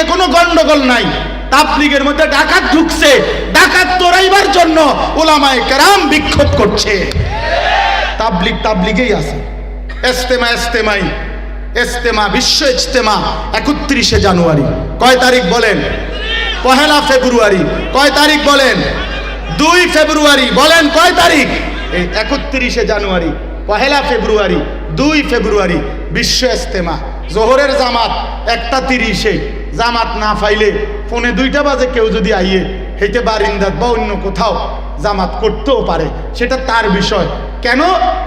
তাবলিগে কোনো গন্ডগোল নাই। তাবলিগের মধ্যে ডাকাত ঢুকছে, ডাকাত তোরাইবার জন্য ওলামায় কেরাম বিক্ষোভ করছে। তাবলিগ তাবলিগেই আছে। এস্তেমা এস্তেমাই এস্তেমা বিশ্ব ইজতেমা, একত্রিশে জানুয়ারি। কয় তারিখ বলেন? পহেলা ফেব্রুয়ারি। কয় তারিখ বলেন? দুই ফেব্রুয়ারি। বলেন কয় তারিখ? এই একত্রিশে জানুয়ারি, পহেলা ফেব্রুয়ারি, দুই ফেব্রুয়ারি, বিশ্ব ইজতেমা। জোহরের জামাত একটা তিরিশে। জামাত না পাইলে ফোনে দুইটা বাজে কেউ যদি আইয়ে, হেঁটে বারিন্দাত বা অন্য কোথাও জামাত করতেও পারে, সেটা তার বিষয়। কেন?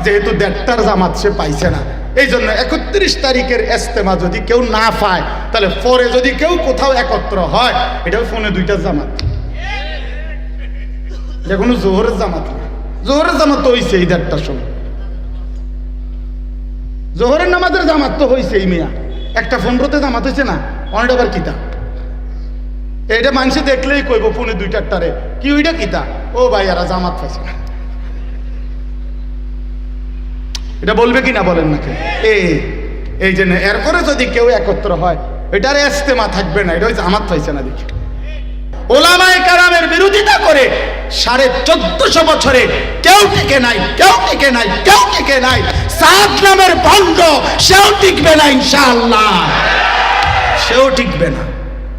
যেহেতু দেড়টার জামাত সে পাইছে না। এই জন্য একত্রিশ তারিখের এস্তেমা যদি কেউ না পায়, তাহলে পরে যদি কেউ কোথাও একত্র হয় এটা ফোনে দুইটা জামাত। কোনো জোহরের জামাত জোহরের জামাত তো হয়েছে এই দেড়টার সময়। জোহরের নামাজের জামাত তো হয়েছে এই মিয়া। একটা পনেরোতে জামাত হয়েছে না? অনেক কিতা? এটা মানুষে দেখলেই কইব ফোনে দুই চারটারে কি ওইটা কিতা? ও ভাই, এরা জামাত পাইছে এটা বলবে কি না বলেন নাকি এই এই জন্য এরপরে যদি কেউ একত্র হয়, এটার এস্তেমা থাকবে না, এটা জামাত পাইছে না দেখি। ওলামায়ে কারামের বিরোধিতা করে সাড়ে চোদ্দশো বছরে কেউ টিকে নাই, কেউ টিকে নাই, কেউ টিকে নাই। সাত নামের ভণ্ড সেও টিকবে না, ইনশাআল্লাহ। সেও টিকবে না।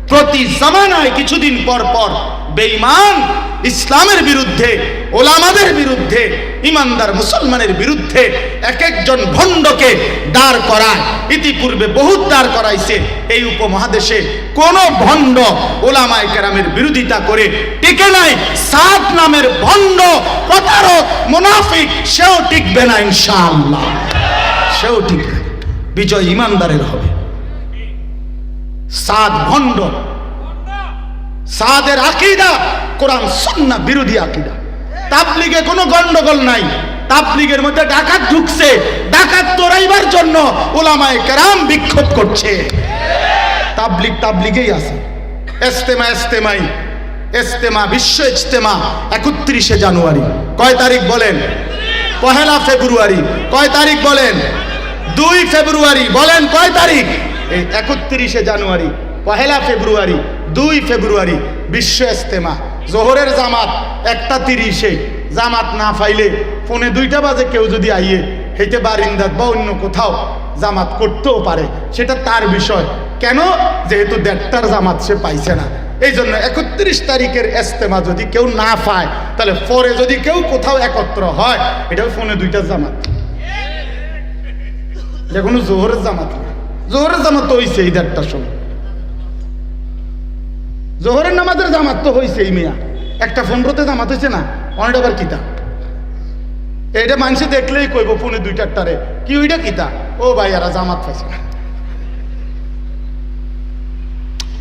প্রতি জামানায় কিছুদিন পর পর বেঈমান ইসলামের বিরুদ্ধে, ওলামাদের বিরুদ্ধে, ইমানদার মুসলমানের বিরুদ্ধে এক একজন ভণ্ডকে দাঁড় করায়। ইতিপূর্বে বহুত দাঁড় করাইছে এই উপমহাদেশে। কোন ভণ্ড ওলামায় কেরামের বিরোধিতা করে টিকে নাই। সাত নামের ভণ্ড, প্রতারক, মুনাফিক, সেও টিকবে না ইনশাআল্লাহ। সেও টিকবে বিজয় ইমানদারের হবে। সাদ ভণ্ড। সাদের আকিদা, কোরআন সুন্নাহ বিরোধী আকিদা। তাবলিগে কোনো গন্ডগোল নাই। তাবলিগের মধ্যে ডাকাত ঢুকছে। ডাকাত তোরাইবার জন্য ওলামায়ে কেরাম বিক্ষোভ করছে। তাবলিগ তাবলিগেই আছে। এস্তেমা এস্তেমাই এস্তেমা বিশ্ব ইজতেমা একত্রিশে জানুয়ারি। কয় তারিখ বলেন? পহেলা ফেব্রুয়ারি। কয় তারিখ বলেন? দুই ফেব্রুয়ারি। বলেন কয় তারিখ? একত্রিশে জানুয়ারি, পহেলা ফেব্রুয়ারি, দুই ফেব্রুয়ারি, বিশ্ব ইজতেমা। জোহরের জামাত একটা তিরিশে। জামাত না পাইলে ফোনে দুইটা বাজে কেউ যদি আইয়ে, হেঁটে বারিন্দাত বা অন্য কোথাও জামাত করতেও পারে। সেটা তার বিষয়। কেন? যেহেতু দেড়টার জামাত সে পাইছে না। এই জন্য একত্রিশ তারিখের এস্তেমা যদি কেউ না পায় তাহলে পরে যদি কেউ কোথাও একত্র হয় এটা ফোনে দুইটা জামাত। এটা কোনো জোহরের জামাত না। জোহরের জামাত তো হয়েছে এই দেড়টার সময়। জোহরের নামাজের জামাত তো হয়েছে এই মিয়া। একটা পনেরোতে জামাত হয়েছে না অনেক আবার কিতা? এটা মানুষে দেখলেই কইব ফোনে দুই চারটারে কি ওইটা কিতা? ও ভাই, এরা জামাত পাইছে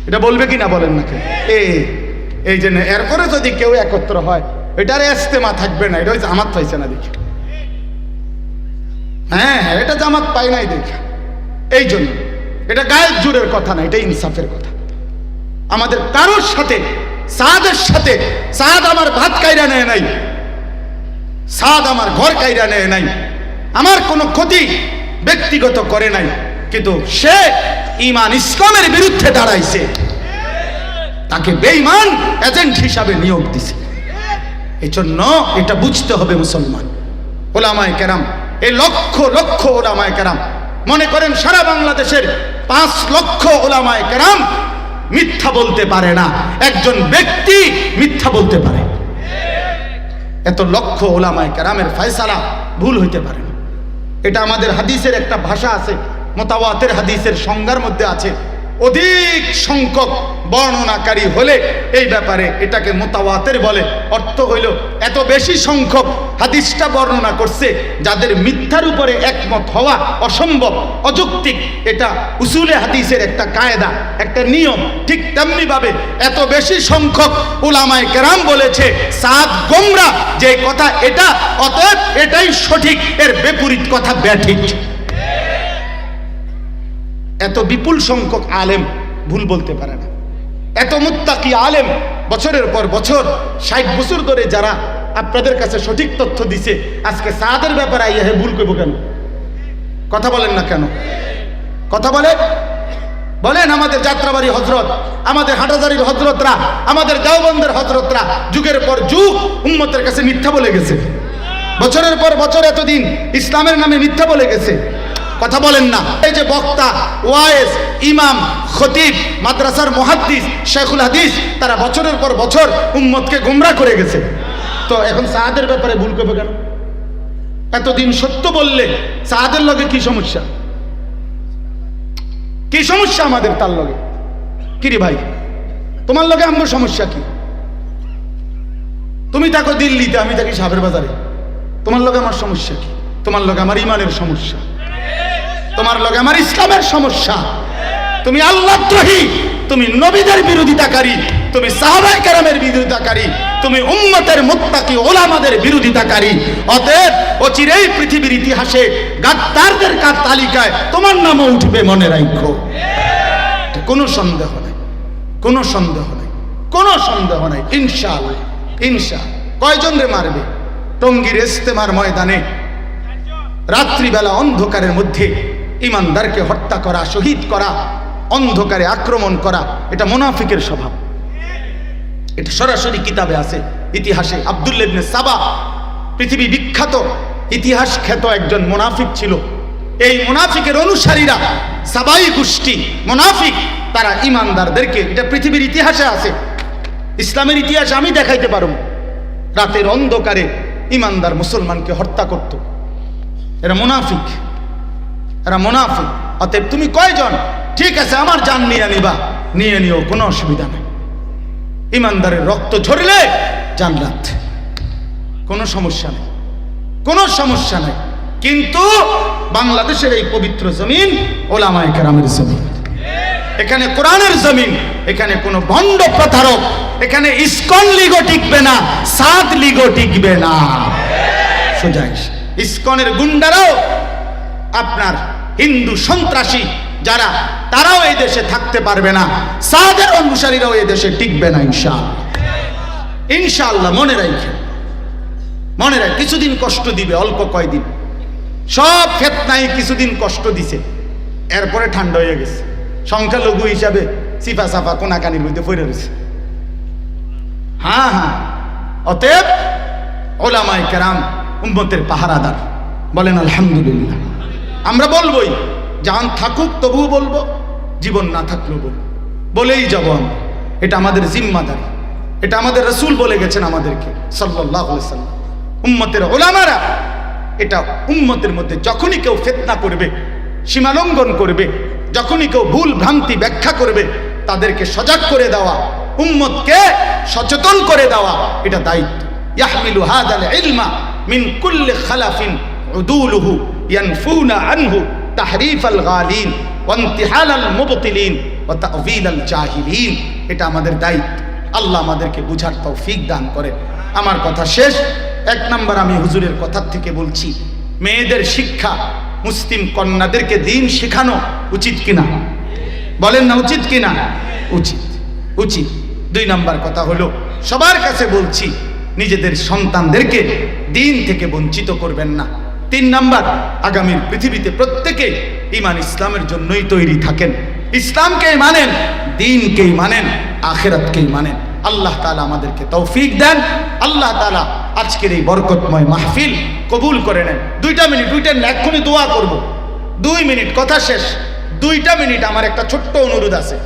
এটা বলবে কি না বলেন নাকি এই এই জন্য এরপরে যদি কেউ একত্র হয়, এটার এস্তেমা থাকবে না, এটা ওই জামাত পাইছে না দেখি। হ্যাঁ হ্যাঁ এটা জামাত পাই নাই দেখি। এই জন্য এটা গায়ের জোরের কথা না, এটা ইনসাফের কথা। আমাদের কারোর সাথে, সাদের সাথে, সাদ আমার ভাত কাইরা নেয় নাই, সাদ আমার ঘর কাইরা নেয় নাই, আমার কোনো ক্ষতি ব্যক্তিগত করে নাই, কিন্তু সে ইমান ইসলামের বিরুদ্ধে দাঁড়াইছে। তাকে বেঈমান এজেন্ট হিসাবে নিয়োগ দিছে। এই জন্য এটা বুঝতে হবে মুসলমান। ওলামায় কেরাম, এই লক্ষ লক্ষ ওলামায় কেরাম মনে করেন সারা বাংলাদেশের পাঁচ লক্ষ ওলামায় কেরাম মিথ্যা বলতে পারে না। একজন ব্যক্তি মিথ্যা বলতে পারে। এত লক্ষ ওলামায় কেরামের ফয়সালা ভুল হইতে পারে না। এটা আমাদের হাদিসের একটা ভাষা আছে মোতাবাতের হাদিসের সংজ্ঞার মধ্যে আছে। অধিক সংখ্যক বর্ণনাকারী হলে এই ব্যাপারে এটাকে মোতাবাতের বলে। অর্থ হইল, এত বেশি সংখ্যক হাদিসটা বর্ণনা করছে, যাদের মিথ্যার উপরে একমত হওয়া অসম্ভব, অযৌক্তিক। এটা উসুলে হাদিসের একটা কায়দা, একটা নিয়ম। ঠিক তেমনি ভাবে এত বেশি সংখ্যক উলামায় কেরাম বলেছে সাদ গোমরা, যে কথা এটা, অতএব এটাই সঠিক, এর বিপরীত কথা ব্যাঠিক। এত বিপুল সংখ্যক আলেম ভুল বলতে পারে না। এত মুত্তাকি আলেম বছরের পর বছর, ষাট বছর ধরে যারা আপনাদের কাছে সঠিক তথ্য দিছে, আজকে সাদের ব্যাপারে আইয়া ভুল করব কেন? কথা বলেন না কেন? কথা বলেন? বলেন আমাদের যাত্রাবাড়ি হজরত, আমাদের হাটাজারির হজরতরা, আমাদের দেওবন্দের হজরতরা, যুগের পর যুগ উম্মতের কাছে মিথ্যা বলে গেছে। বছরের পর বছর এতদিন ইসলামের নামে মিথ্যা বলে গেছে। কথা বলেন না। এই যে বক্তা ওয়াইস ইমাম, খতিব, মাদ্রাসার মুহাদ্দিস শেখুল হাদিস, তারা বছরের পর বছর উম্মতকে গুমরা করে গেছে। তো এখন সাহাদের ব্যাপারে ভুল করবে কেন? এতদিন সত্য বললে সাহাদের লগে কি সমস্যা? কি সমস্যা আমাদের তার লগে? কি রে ভাই? তোমার লগে আমার সমস্যা কি? তুমি থাকো দিল্লিতে, আমি থাকি সাবের বাজারে। তোমার লগে আমার সমস্যা কি? তোমার লগে আমার ইমানের সমস্যা? তোমার লগে আমার ইসলামের সমস্যা। তুমি আল্লাহ দ্রোহী তুমি নবীদের বিরোধিতাকারী, তুমি সাহাবাই কেরামের বিরোধিতাকারী, তুমি উম্মতের মুত্তাকি ওলামাদের বিরোধিতাকারী। অতএব অচিরেই পৃথিবীর ইতিহাসে গাদ্দারদের কার তালিকায় তোমার নামও উঠবে মনে রাখো কোনো সন্দেহ নেই, কোনো সন্দেহ নেই, কোনো সন্দেহ নেই, ইনশাআল্লাহ ইনশা কয়জন রে মারবে? টঙ্গীর ইস্তেমার ময়দানে, রাত্রিবেলা অন্ধকারের মধ্যে ইমানদারকে হত্যা করা, শহীদ করা, অন্ধকারে আক্রমণ করা, এটা মোনাফিকের স্বভাব। এটা সরাসরি কিতাবে আছে, ইতিহাসে। আব্দুল্লেবনে সাবা, পৃথিবী বিখ্যাত, ইতিহাস খ্যাত একজন মোনাফিক ছিল। এই মোনাফিকের অনুসারীরা, সাবাই গোষ্ঠী, মোনাফিক, তারা ইমানদারদেরকে, এটা পৃথিবীর ইতিহাসে আছে। ইসলামের ইতিহাস আমি দেখাইতে পারব। রাতের অন্ধকারে ইমানদার মুসলমানকে হত্যা করত। এরা মুনাফিক। এরা মুনাফিক, অতএব তুমি কয়জন? ঠিক আছে, আমার জান নিয়ে নিবা। নিয়ে নিও, কোনো অসুবিধা নেই। ইমানদারের রক্ত ঝরলে জান্নাত কোনো সমস্যা নেই। কোনো সমস্যা নেই। কিন্তু বাংলাদেশের এই পবিত্র জমিন, ওলামায় কেরামের জমিন। এখানে কোরআনের জমিন, এখানে কোনো ভণ্ড প্রতারক, এখানে ইস্কন লিগো টিকবে না সাত লিগো টিকবে না। সোজা। ইস্কনের গুন্ডারাও আপনার হিন্দু সন্ত্রাসী যারা, তারাও এই দেশে থাকতে পারবে না। সাদের অনুসারীরাও এই দেশে টিকবে না, ইনশাআল্লাহ। ইনশাআল্লাহ, মনে রাখেন মনে রাখ, কিছুদিন কষ্ট দিবে, অল্প কয়দিন। সব ফেতনায় কিছুদিন কষ্ট দিছে। এরপরে ঠান্ডা হয়ে গেছে। সংখ্যালঘু হিসাবে সিফা সাফা কোনাকানির মধ্যে পড়ে রয়েছে। হ্যাঁ হ্যাঁ। অতএব ওলামাই কেরাম, উম্মতের পাহারাদার। বলেন, আলহামদুলিল্লাহ। আমরা বলবোই, জান থাকুক তবুও বলব, জীবন না থাকলেও বলব। বলেই যাব আমরা। এটা আমাদের জিম্মাদারি। এটা আমাদের রসুল বলে গেছেন আমাদেরকে সাল্লাহ সাল্লাম। উম্মতের ওলামারা এটা উম্মতের মধ্যে যখনই কেউ ফেতনা করবে, সীমালঙ্ঘন করবে, যখনই কেউ ভুল ভ্রান্তি ব্যাখ্যা করবে, তাদেরকে সজাগ করে দেওয়া, উম্মতকে সচেতন করে দেওয়া, এটা দায়িত্ব। ইয়াহমিলু হাদাল ইলমা মিন কুল্লি খালাফিন উদুলুহু। ইয়ানফুনা আনহু তাহরিফাল গালিন, ওয়ান্তিহালাল মুবতিলিন, ওয়া তা'যীলাল জাহিলিন। এটা আমাদের দায়িত্ব। আল্লাহ আমাদেরকে বুঝার তৌফিক দান করে আমার কথা শেষ। এক নাম্বার আমি হুজুরের কথার থেকে বলছি, মেয়েদের শিক্ষা মুসলিম কন্যাদেরকে দিন শেখানো উচিত কিনা? বলেন না উচিত কিনা? উচিত। উচিত। দুই নাম্বার কথা হলো, সবার কাছে বলছি, নিজেদের সন্তানদেরকে দিন থেকে বঞ্চিত করবেন না। তিন নাম্বার, আগামীর পৃথিবীতে প্রত্যেকে ইমান ইসলামের জন্যই তৈরি থাকেন। ইসলামকেই মানেন, দিনকেই মানেন, আখেরাতকেই মানেন। আল্লাহ তালা আমাদেরকে তৌফিক দেন। আল্লাহ তালা আজকের এই বরকতময় মাহফিল কবুল করে নেন। দুইটা মিনিট দুইটা এক্ষুনি দোয়া করব। দুই মিনিট, কথা শেষ। দুইটা মিনিট আমার একটা ছোট্ট অনুরোধ আছে।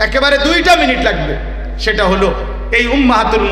একেবারে দুইটা মিনিট লাগবে। সেটা হলো, এই উম্মাহাতুল